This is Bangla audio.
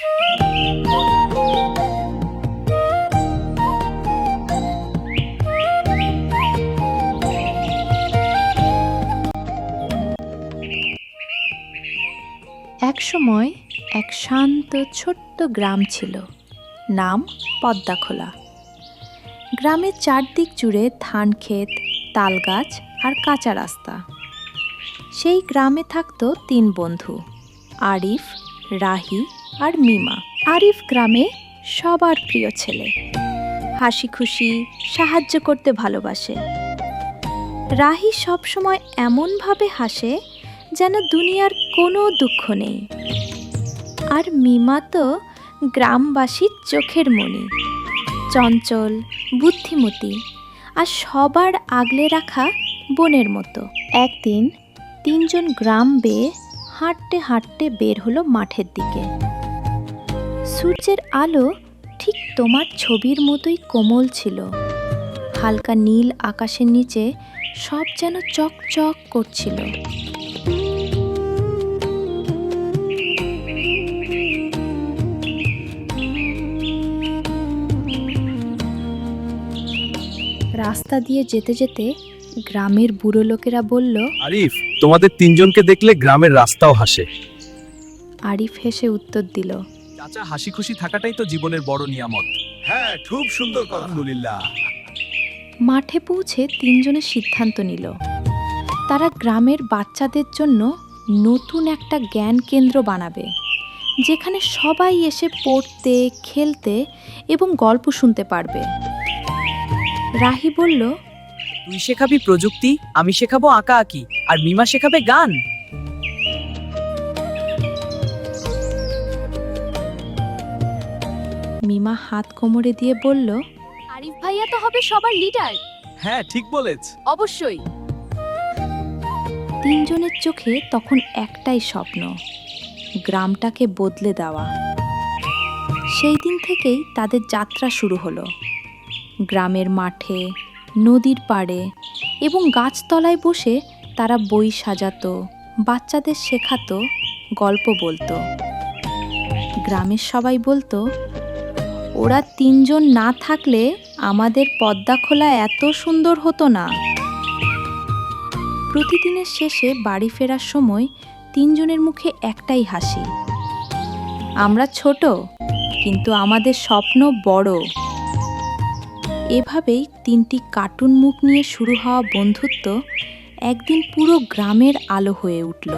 একসময় এক শান্ত ছোট্ট গ্রাম ছিল। নাম পদ্মাখোলা। গ্রামের চারদিক জুড়ে ধান ক্ষেত তাল গাছ আর কাঁচা রাস্তা। সেই গ্রামে থাকতো তিন বন্ধু, আরিফ, রাহি আর মিমা। আরিফ গ্রামে সবার প্রিয় ছেলে। হাসি খুশি, সাহায্য করতে ভালোবাসে। রাহি সবসময় এমনভাবে হাসে যেন দুনিয়ার কোনো দুঃখ নেই। আর মিমা তো গ্রামবাসীর চোখের মণি। চঞ্চল, বুদ্ধিমতী আর সবার আগলে রাখা বোনের মতো। একদিন তিনজন গ্রাম বেয়ে হাঁটতে হাঁটতে বের হলো মাঠের দিকে। সূর্যের আলো ঠিক তোমার ছবির মতোই কোমল ছিল। হালকা নীল আকাশের নিচে সব যেন চকচক করছিল। রাস্তা দিয়ে যেতে যেতে গ্রামের বুড়ো লোকেরা বলল আরিফ তোমাদের তিনজনকে দেখলে গ্রামের রাস্তাও হাসে। আরিফ হেসে উত্তর দিল চাচা হাসি খুশি থাকাটাই তো জীবনের বড় নিয়ামত। হ্যাঁ খুব সুন্দর কথা। আলহামদুলিল্লাহ। মাঠে পৌঁছে তিনজনে সিদ্ধান্ত নিল। তারা গ্রামের বাচ্চাদের জন্য নতুন একটা জ্ঞান কেন্দ্র বানাবে যেখানে সবাই এসে পড়তে খেলতে এবং গল্প শুনতে পারবে। রাহি বলল তুই শেখাবি প্রযুক্তি আমি শেখাবো আঁকা আঁকি আর মিমা শেখাবে গান। মিমা হাত কোমরে দিয়ে বলল আরিফ ভাইয়া তো হবে সবার লিডার। হ্যাঁ ঠিক বলেছ। অবশ্যই। তিনজনের চোখে তখন একটাই স্বপ্ন গ্রামটাকে বদলে দেওয়া। সেই দিন থেকেই তাদের যাত্রা শুরু হলো। গ্রামের মাঠে নদীর পাড়ে এবং গাছতলায় বসে তারা বই সাজাতো বাচ্চাদের শেখাতো গল্প বলতো। গ্রামের সবাই বলতো ওরা তিনজন না থাকলে আমাদের পদ্মা খোলা এত সুন্দর হতো না। প্রতিদিনের শেষে বাড়ি ফেরার সময় তিনজনের মুখে একটাই হাসি। আমরা ছোট, কিন্তু আমাদের স্বপ্ন বড়। এভাবেই তিনটি কার্টুন মুখ নিয়ে শুরু হওয়া বন্ধুত্ব একদিন পুরো গ্রামের আলো হয়ে উঠল।